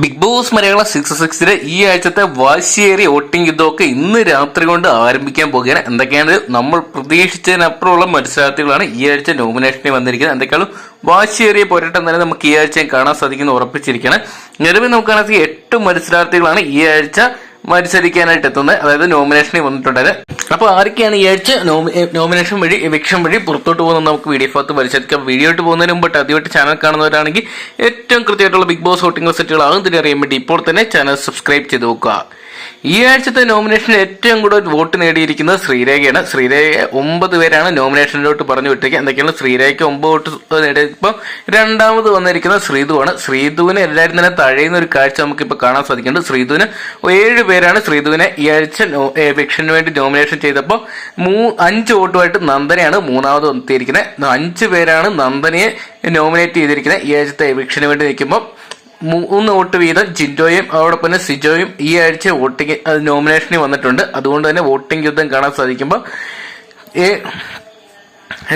Big Boss Malayalam six സിക്സിലെ ഈ ആഴ്ചത്തെ വാശിയേറിയ വോട്ടിംഗ് യുദ്ധമൊക്കെ ഇന്ന് രാത്രി കൊണ്ട് ആരംഭിക്കാൻ പോകുകയാണ് എന്തൊക്കെയാണ് നമ്മൾ പ്രതീക്ഷിച്ചതിനപ്പുറമുള്ള മത്സരാർത്ഥികളാണ് ഈ ആഴ്ച നോമിനേഷനിൽ വന്നിരിക്കുന്നത്. എന്തൊക്കെയാണ്? വാശിയേറിയ പോരാട്ടം തന്നെ നമുക്ക് ഈ ആഴ്ചയും കാണാൻ സാധിക്കുന്ന ഉറപ്പിച്ചിരിക്കുകയാണ്. നിലവിൽ നോക്കുകയാണെങ്കിൽ എട്ട് മത്സരാർത്ഥികളാണ് ഈ ആഴ്ച മത്സരിക്കാനായിട്ട് എത്തുന്നത്. അതായത് നോമിനേഷനിൽ വന്നിട്ടുണ്ടായത്. അപ്പോൾ ആരൊക്കെയാണ് ഈ ആഴ്ച നോമിനേഷൻ വഴി എവിക്ഷൻ വഴി പുറത്തോട്ട് പോകുന്നത് നമുക്ക് വീഡിയോ ഭാഗത്ത് പരിശോധിക്കാം. വീഡിയോ ആയിട്ട് പോകുന്നതിന് മുമ്പ് ആദ്യമായിട്ട് ചാനൽ കാണുന്നവരാണെങ്കിൽ ഏറ്റവും കൃത്യമായിട്ടുള്ള ബിഗ് ബോസ് വോട്ടിംഗ് സെറ്റുകൾ ആകും തന്നെ അറിയാൻ വേണ്ടി ഇപ്പോൾ തന്നെ ചാനൽ സബ്സ്ക്രൈബ് ചെയ്ത് നോക്കുക ഈ ആഴ്ചത്തെ നോമിനേഷനിൽ ഏറ്റവും കൂടുതൽ വോട്ട് നേടിയിരിക്കുന്നത് ശ്രീരേഖയാണ്. ശ്രീരേഖ ഒമ്പത് പേരാണ് നോമിനേഷനിലോട്ട് പറഞ്ഞു വിട്ടിരിക്കുക എന്തൊക്കെയാണ്? ശ്രീരേഖയ്ക്ക് ഒമ്പത് വോട്ട് നേടിയപ്പോൾ രണ്ടാമത് വന്നിരിക്കുന്നത് ശ്രീധുവാണ്. ശ്രീധുവിനെ എല്ലാവരും തന്നെ തഴയുന്ന ഒരു കാഴ്ച നമുക്കിപ്പോൾ കാണാൻ സാധിക്കുന്നുണ്ട്. ശ്രീധുവിന് ഏഴ് പേരാണ് ശ്രീധുവിനെ ഈ ആഴ്ച എവിക്ഷന് വേണ്ടി നോമിനേഷൻ ചെയ്തപ്പോൾ മൂ അഞ്ച് വോട്ടുമായിട്ട് നന്ദനയാണ് മൂന്നാമത് എത്തിയിരിക്കുന്നത് അഞ്ച് പേരാണ് നന്ദനയെ നോമിനേറ്റ് ചെയ്തിരിക്കുന്നത് ഈ ആഴ്ചത്തെ എവിക്ഷന് വേണ്ടി നിൽക്കുമ്പോൾ. മൂന്ന് വോട്ട് വീതം ജിൻഡോയും അതോടൊപ്പം തന്നെ സിജോയും ഈ ആഴ്ച വോട്ടിംഗ് നോമിനേഷനിൽ വന്നിട്ടുണ്ട്. അതുകൊണ്ട് തന്നെ വോട്ടിംഗ് യുദ്ധം കാണാൻ സാധിക്കുമ്പോൾ ഏ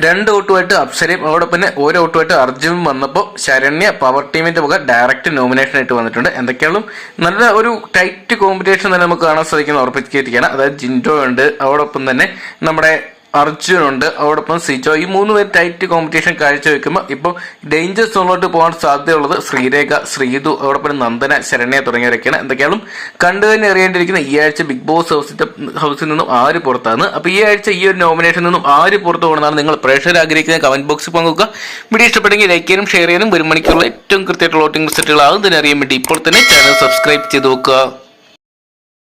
രണ്ട് വോട്ടുമായിട്ട് അപ്സരയും അതോടൊപ്പം തന്നെ ഓരോ വോട്ടുമായിട്ട് അർജുനും വന്നപ്പോൾ ശരണ്യ പവർ ടീമിന്റെ പുക ഡയറക്റ്റ് നോമിനേഷൻ ആയിട്ട് വന്നിട്ടുണ്ട്. എന്തൊക്കെയാണ് നല്ല ഒരു ടൈറ്റ് കോമ്പറ്റീഷൻ തന്നെ നമുക്ക് കാണാൻ സാധിക്കുന്ന ഉറപ്പിച്ചിരിക്കുകയാണ്. അതായത് ജിൻഡോ ഉണ്ട് അതോടൊപ്പം തന്നെ നമ്മുടെ അർജുനുണ്ട്. അതോടൊപ്പം സിജോ ഈ മൂന്ന് പേര് ടൈറ്റ് കോമ്പറ്റീഷൻ കാഴ്ചവെക്കുമ്പോൾ ഇപ്പോൾ ഡേഞ്ചർ സോണിലോട്ട് പോകാൻ സാധ്യതയുള്ളത് ശ്രീരേഖ ശ്രീതു അതോടൊപ്പം നന്ദന ശരണ്യ തുടങ്ങിയവരൊക്കെയാണ്. എന്തൊക്കെയാലും കണ്ടു തന്നെ അറിയേണ്ടിയിരിക്കുന്ന ഈ ആഴ്ച ബിഗ് ബോസ് ഹൗസിന്റെ ഹൗസിൽ നിന്നും ആര് പുറത്താണ്? അപ്പോൾ ഈ ആഴ്ച ഈ ഒരു നോമിനേഷൻ നിന്നും ആര് പുറത്തു പോകണമെന്നാണ് നിങ്ങൾ പ്രേക്ഷകർ ആഗ്രഹിക്കുന്ന കമന്റ് ബോക്സിൽ പങ്കുവെക്കുക. വീഡിയോ ഇഷ്ടപ്പെട്ടെങ്കിൽ ലൈക്ക് ചെയ്യാനും ഷെയർ ചെയ്യാനും ഒരു മണിക്കുള്ള ഏറ്റവും കൃത്യമായിട്ടുള്ള വോട്ടിംഗ് റിസൾട്ടുകളാകും തന്നെ അറിയാൻ വേണ്ടി ഇപ്പോൾ തന്നെ ചാനൽ സബ്സ്ക്രൈബ് ചെയ്ത് നോക്കുക.